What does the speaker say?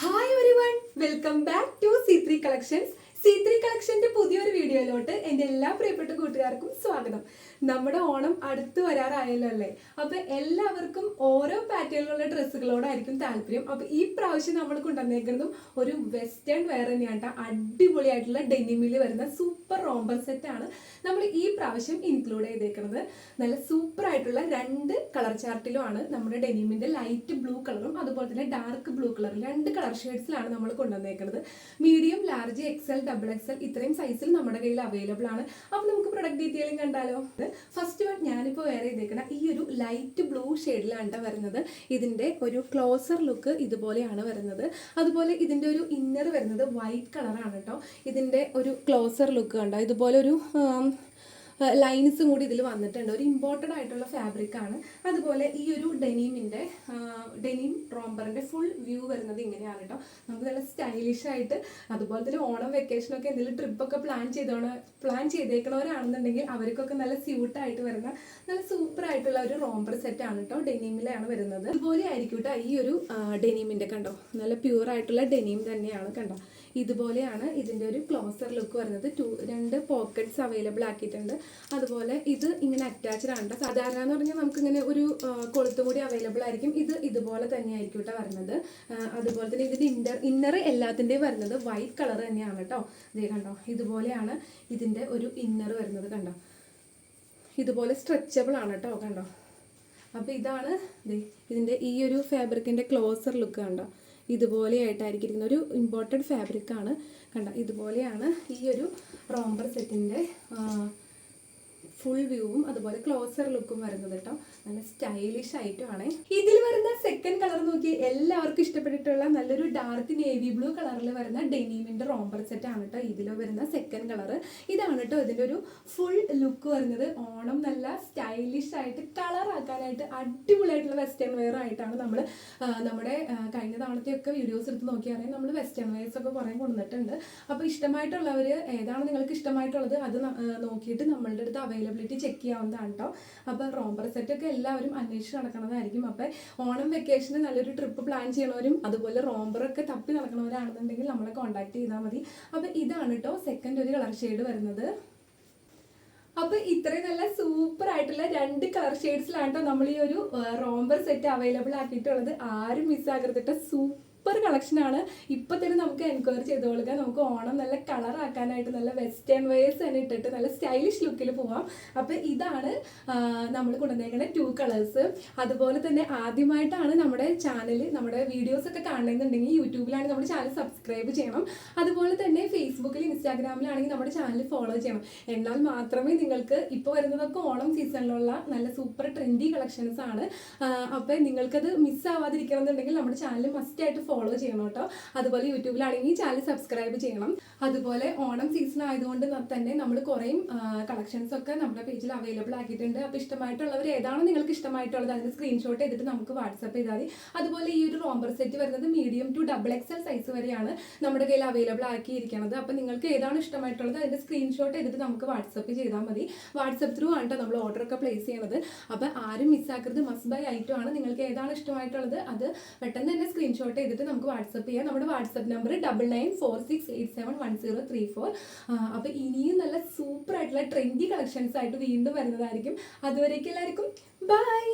Hi everyone welcome back to C three collections C three കളക്ഷന്റെ പുതിയൊരു വീഡിയോയിലോട്ട് എന്റെ എല്ലാ പ്രിയപ്പെട്ട കൂട്ടുകാർക്കും സ്വാഗതം. നമ്മുടെ ഓണം അടുത്ത് വരാറായല്ലോ അല്ലേ? അപ്പൊ എല്ലാവർക്കും ഓരോ പാറ്റേണിലുള്ള ഡ്രസ്സുകളോടായിരിക്കും താല്പര്യം. അപ്പൊ ഈ പ്രാവശ്യം നമ്മൾ കൊണ്ടുവന്നേക്കുന്നതും ഒരു വെസ്റ്റേൺ വെയർ തന്നെയാണ് ട്ടോ. അടിപൊളിയായിട്ടുള്ള ഡെനിമിൽ വരുന്ന സൂപ്പർ റോംബർ ആണ് നമ്മൾ ഈ പ്രാവശ്യം ഇൻക്ലൂഡ് ചെയ്തേക്കുന്നത്. നല്ല സൂപ്പർ ആയിട്ടുള്ള രണ്ട് കളർ ചാർട്ടിലുമാണ് നമ്മുടെ ഡെനിമിന്റെ ലൈറ്റ് ബ്ലൂ കളറും അതുപോലെ തന്നെ ഡാർക്ക് ബ്ലൂ കളറും രണ്ട് കളർ ഷെയ്ഡ്സിലാണ് നമ്മൾ കൊണ്ടുവന്നേക്കുന്നത്. Medium large XL double XL ഇത്രയും സൈസിൽ നമ്മുടെ കയ്യിൽ അവൈലബിൾ ആണ്. അപ്പോൾ നമുക്ക് പ്രൊഡക്റ്റ് ഡീറ്റെയിലും കണ്ടാലോ. ഫസ്റ്റ് വൺ ഞാനിപ്പോൾ വേറെ ചെയ്തേക്കണ ഈ ഒരു ലൈറ്റ് ബ്ലൂ ഷെയ്ഡിലാണ് വരുന്നത്. ഇതിന്റെ ഒരു ക്ലോസർ ലുക്ക് ഇതുപോലെയാണ് വരുന്നത്. അതുപോലെ ഇതിന്റെ ഒരു ഇന്നർ വരുന്നത് വൈറ്റ് കളറാണ് കേട്ടോ ഇതിന്റെ ഒരു ക്ലോസർ ലുക്ക് കണ്ടോ? ഇതുപോലെ ഒരു ലൈൻസും കൂടി ഇതിൽ വന്നിട്ടുണ്ട്. ഒരു ഇമ്പോർട്ടഡ് ആയിട്ടുള്ള ഫാബ്രിക് ആണ്. അതുപോലെ ഈ ഒരു ഡെനീമിന്റെ ഡെനീം റോംബറിന്റെ ഫുൾ വ്യൂ വരുന്നത് ഇങ്ങനെയാണ് കേട്ടോ നമുക്ക് നല്ല സ്റ്റൈലിഷ് ആയിട്ട് അതുപോലെ തന്നെ ഓണം വെക്കേഷനൊക്കെ എന്തെങ്കിലും ട്രിപ്പൊക്കെ പ്ലാൻ ചെയ്തോണ പ്ലാൻ ചെയ്തേക്കണവരാണെന്നുണ്ടെങ്കിൽ അവർക്കൊക്കെ നല്ല സ്യൂട്ടായിട്ട് വരുന്ന നല്ല സൂപ്പർ ആയിട്ടുള്ള ഒരു റോംബർ സെറ്റ് ആണ് കേട്ടോ ഡെനീമിലാണ് വരുന്നത്. അതുപോലെ ആയിരിക്കും കേട്ടോ ഈ ഒരു ഡെനീമിന്റെ കണ്ടോ? നല്ല പ്യൂർ ആയിട്ടുള്ള ഡെനീം തന്നെയാണ് കണ്ടോ? ഇതുപോലെയാണ് ഇതിന്റെ ഒരു ക്ലോസർ ലുക്ക് വരുന്നത്. ടു രണ്ട് പോക്കറ്റ്സ് അവൈലബിൾ ആക്കിയിട്ടുണ്ട്. അതുപോലെ ഇത് ഇങ്ങനെ അറ്റാച്ച്ഡ് ആണ്. സാധാരണ എന്ന് പറഞ്ഞാൽ നമുക്ക് ഇങ്ങനെ ഒരു കൊളുത്തും കൂടി അവൈലബിൾ ആയിരിക്കും. ഇത് ഇതുപോലെ തന്നെ ആയിരിക്കും കേട്ടോ വരുന്നത് അതുപോലെ തന്നെ ഇതിന്റെ ഇന്നർ ഇന്നർ എല്ലാത്തിന്റെയും വരുന്നത് വൈറ്റ് കളർ തന്നെയാണ് കേട്ടോ ഇതേ കണ്ടോ ഇതുപോലെയാണ് ഇതിന്റെ ഒരു ഇന്നർ വരുന്നത് കണ്ടോ. ഇതുപോലെ സ്ട്രെച്ചബിൾ ആണ് കേട്ടോ കണ്ടോ. അപ്പോൾ ഇതാണ് ഇതിന്റെ ഈ ഒരു ഫാബ്രിക്കിന്റെ ക്ലോസർ ലുക്ക് കണ്ടോ. ഇതുപോലെയായിട്ടായിരിക്കും ആയിട്ടായിരിക്കുന്ന ഒരു ഇമ്പോർട്ടഡ് ഫാബ്രിക്കാണ് കണ്ടോ ഇതുപോലെയാണ് ഈ ഒരു റോംബർ സെറ്റിന്റെ ഫുൾ വ്യൂവും അതുപോലെ ക്ലോസർ ലുക്കും വരുന്നത് കേട്ടോ. നല്ല സ്റ്റൈലിഷ് ആയിട്ടുമാണ് ഇതിൽ വരുന്ന സെക്കൻഡ് കളർ നോക്കി എല്ലാവർക്കും ഇഷ്ടപ്പെട്ടിട്ടുള്ള നല്ലൊരു ഡാർക്ക് നേവി ബ്ലൂ കളറിൽ വരുന്ന ഡെനീമിന്റെ റോംബർ സെറ്റ് ആണ് കേട്ടോ ഇതിൽ വരുന്ന സെക്കൻഡ് കളർ ഇതാണ് കേട്ടോ ഇതിന്റെ ഒരു ഫുൾ ലുക്ക് വരുന്നത്. ഓണം നല്ല സ്റ്റൈലിഷ് ആയിട്ട് കളർ ആക്കാനായിട്ട് അടിപൊളിയായിട്ടുള്ള വെസ്റ്റേൺ വെയർ ആയിട്ടാണ് നമ്മൾ നമ്മുടെ കഴിഞ്ഞ തവണത്തെയൊക്കെ വീഡിയോസ് എടുത്ത് നോക്കിയാണെങ്കിൽ നമ്മൾ വെസ്റ്റേൺ വെയർസ് ഒക്കെ കുറേ കൊണ്ടുവന്നിട്ടുണ്ട്. അപ്പോൾ ഇഷ്ടമായിട്ടുള്ളവർ ഏതാണ് നിങ്ങൾക്ക് ഇഷ്ടമായിട്ടുള്ളത് അത് നോക്കിയിട്ട് നമ്മളുടെ അടുത്ത് അവൈലബിലിറ്റി ചെക്ക് ചെയ്യാവുന്നതാണ് കേട്ടോ അപ്പോൾ റോംബർ സെറ്റ് ഒക്കെ എല്ലാവരും അന്വേഷിച്ച് നടക്കുന്നതായിരിക്കും അപ്പോൾ ഓണം വെക്കേഷന് നല്ലൊരു ട്രിപ്പ് പ്ലാൻ ചെയ്യണവരും അതുപോലെ റോംബറൊക്കെ തപ്പി നടക്കണവരാണെന്നുണ്ടെങ്കിൽ നമ്മളെ കോൺടാക്ട് ചെയ്താൽ മതി. അപ്പോൾ ഇതാണ് കേട്ടോ സെക്കൻഡ് ഒരു കളർ ഷെയ്ഡ് വരുന്നത്. അപ്പൊ ഇത്രയും നല്ല സൂപ്പർ ആയിട്ടുള്ള രണ്ട് കളർ ഷെയ്ഡ്സിലാണ് കേട്ടോ നമ്മൾ ഈ ഒരു റോംബർ സെറ്റ് അവൈലബിൾ ആക്കിയിട്ടുള്ളത്. ആരും മിസ്സാകരുത് കേട്ടോ സൂപ്പർ കളക്ഷനാണ് ഇപ്പൊ തന്നെ നമുക്ക് എൻക്വയറി ചെയ്ത് കൊടുക്കാം. നമുക്ക് ഓണം നല്ല കളർ ആക്കാനായിട്ട് നല്ല വെസ്റ്റേൺ വെയേഴ്സ് തന്നെ ഇട്ടിട്ട് നല്ല സ്റ്റൈലിഷ് ലുക്കിൽ പോവാം. അപ്പോൾ ഇതാണ് നമ്മൾ കൊണ്ടുവന്നേക്കുന്ന ടു കളേഴ്സ് അതുപോലെ തന്നെ ആദ്യമായിട്ടാണ് നമ്മുടെ ചാനൽ നമ്മുടെ വീഡിയോസ് ഒക്കെ കാണണമെന്നുണ്ടെങ്കിൽ യൂട്യൂബിലാണ് നമ്മുടെ ചാനൽ സബ്സ്ക്രൈബ് ചെയ്യണം. അതുപോലെ തന്നെ ഫേസ്ബുക്കിൽ ഇൻസ്റ്റാഗ്രാമിലാണെങ്കിൽ നമ്മുടെ ചാനൽ ഫോളോ ചെയ്യണം. എന്നാൽ മാത്രമേ നിങ്ങൾക്ക് ഇപ്പോൾ വരുന്നതൊക്കെ ഓണം സീസണിലുള്ള നല്ല സൂപ്പർ ട്രെൻഡി കളക്ഷൻസ് ആണ്. അപ്പോൾ നിങ്ങൾക്കത് മിസ്സാവാതിരിക്കണം എന്നുണ്ടെങ്കിൽ നമ്മുടെ ചാനൽ മസ്റ്റ് ആയിട്ട് ഫോളോ ചെയ്യണം കേട്ടോ. അതുപോലെ യൂട്യൂബിലാണെങ്കിൽ ചാനൽ സബ്സ്ക്രൈബ് ചെയ്യണം. അതുപോലെ ഓണം സീസൺ ആയതുകൊണ്ട് തന്നെ നമ്മൾ കുറേ കളക്ഷൻസ് ഒക്കെ നമ്മുടെ പേജിൽ അവൈലബിൾ ആക്കിയിട്ടുണ്ട്. അപ്പോൾ ഇഷ്ടമായിട്ടുള്ളവർ ഏതാണോ നിങ്ങൾക്ക് ഇഷ്ടമായിട്ടുള്ളത് അതിന് സ്ക്രീൻഷോട്ട് ചെയ്തിട്ട് നമുക്ക് വാട്സപ്പ് ചെയ്താൽ മതി. അതുപോലെ ഈ ഒരു റോംബർ സെറ്റ് വരുന്നത് medium to double XL size വരെയാണ് നമ്മുടെ കയ്യിൽ അവൈലബിൾ ആക്കിയിരിക്കുന്നത്. അപ്പോൾ നിങ്ങൾക്ക് ഏതാണ് ഇഷ്ടമായിട്ടുള്ളത് അതിന്റെ സ്ക്രീൻഷോട്ട് ചെയ്തിട്ട് നമുക്ക് വാട്സപ്പ് ചെയ്താൽ മതി. വാട്സപ്പ് ത്രൂ ആണ് നമ്മൾ ഓർഡർ ഒക്കെ പ്ലേസ് ചെയ്യണത്. അപ്പോൾ ആരും മിസ്സാക്കരുത് മസ്റ്റ് ബൈ ഐറ്റം ആണ്. നിങ്ങൾക്ക് ഏതാണ് ഇഷ്ടമായിട്ടുള്ളത് അത് പെട്ടെന്ന് തന്നെ സ്ക്രീൻഷോട്ട് ചെയ്തിട്ട് നമുക്ക് വാട്സപ്പ് ചെയ്യാം. നമ്മുടെ WhatsApp number double nine four six eight seven one zero three four അപ്പോൾ ഇനിയും നല്ല സൂപ്പർ ആയിട്ടുള്ള ട്രെൻഡി കളക്ഷൻസ് ആയിട്ട് വീണ്ടും വരുന്നതായിരിക്കും. അതുവരേക്കും എല്ലാവർക്കും. ബൈ